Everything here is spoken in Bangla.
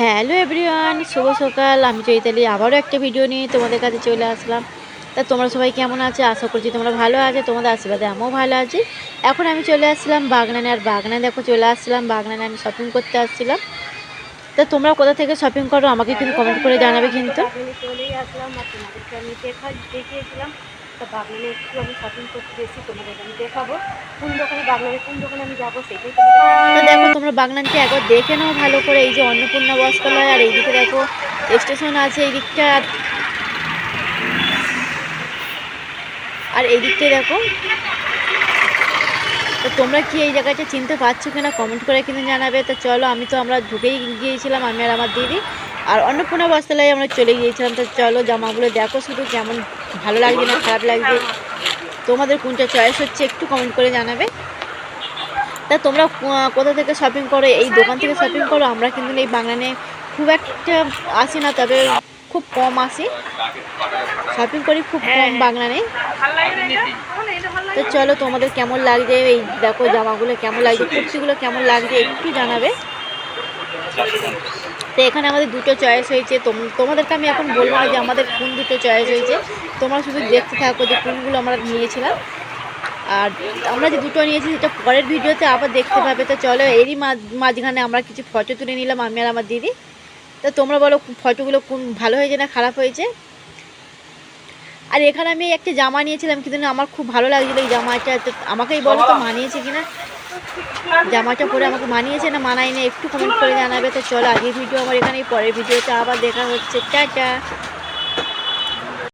হ্যালো এভরিওয়ান শুভ সকাল। আমি চৈতালি। আবারও একটা ভিডিও নিয়ে তোমাদের কাছে চলে আসলাম। তা তোমরা সবাই কেমন আছে? আশা করছি তোমরা ভালো আছে। তোমাদের আশীর্বাদে আমিও ভালো আছি। এখন আমি চলে আসছিলাম বাগনানে। আর বাগনানে দেখো চলে আসছিলাম বাগনানে আমি শপিং করতে আসছিলাম। তা তোমরা কোথা থেকে শপিং করো? আমাকে কিন্তু কমেন্ট করে জানাবে কিন্তু। চলেই আসলাম আর তোমাদেরকে আমি দেখা দেখিয়েছিলাম। তা বাগনানে একটু আমি শপিং করতে এসেছি আমি দেখাবো। কোন দোকানে বাগনানে কোন দোকানে আমি যাব সেটাই তো দেখো তোমরা বাগনানকে একবার দেখে নাও ভালো করে, এই যে অন্নপূর্ণা বস্ত্রালয় আর এইদিকে দেখো, স্টেশন আছে এই দিকটা আর- এই দিকটায় দেখো, তো তোমরা কি এই জায়গাটা চিনতে পারছ কিনা কমেন্ট করে কিন্তু জানাবে। তো চলো, আমি তো আমরা ঢুকেই গিয়েছিলাম, আমি আর আমার দিদি। আর অন্নপূর্ণা বস্ত্রালয়ে আমরা চলে গিয়েছিলাম, তো চলো জামাগুলো দেখো শুধু কেমন ভালো লাগছে না খারাপ লাগছে। তোমাদের কোনটা চয়েস হচ্ছে একটু কমেন্ট করে জানাবে। তা তোমরা কোথা থেকে শপিং করো? এই দোকান থেকে শপিং করো? আমরা কিন্তু এই বাগানে খুব একটা আসি না তবে খুব কম আসি। শপিং করি খুব কম বাগনানে তো চলো তোমাদের কেমন লাগছে? এই দেখো জামাগুলো কেমন লাগছে? কুর্তিগুলো কেমন লাগছে? একটু জানাবে। তো এখানে আমাদের দুটো চয়েস হয়েছে। তোম- তোমাদেরকে আমি এখন বলব না যে আমাদের কোন দুটো চয়েস হয়েছে। তোমরা শুধু দেখতে থাকো যে কোনগুলো আমরা নিয়েছিলাম। আর আমরা যে দুটো নিয়েছি সেটা পরের ভিডিওতে আবার দেখতে পাবে। তো চলো, এরই মাঝখানে আমরা কিছু ফটো তুলে নিলাম, আমি আর আমার দিদি। তো তোমরা বলো ফটোগুলো কোন, ভালো হয়েছে না খারাপ হয়েছে? আর এখানে আমি একটা জামা নিয়েছিলাম, কিন্তু না আমার খুব ভালো লাগছিল এই জামাটা। আমাকেই বলো তো, মানিয়েছে কিনা? জামাটা পরে আমাকে মানিয়েছে না মানায় না? একটু কমেন্ট করে জানাবে। তো চলো, আগের ভিডিও আমার এখানে পরের ভিডিওতে আবার দেখা হচ্ছে। টাটা!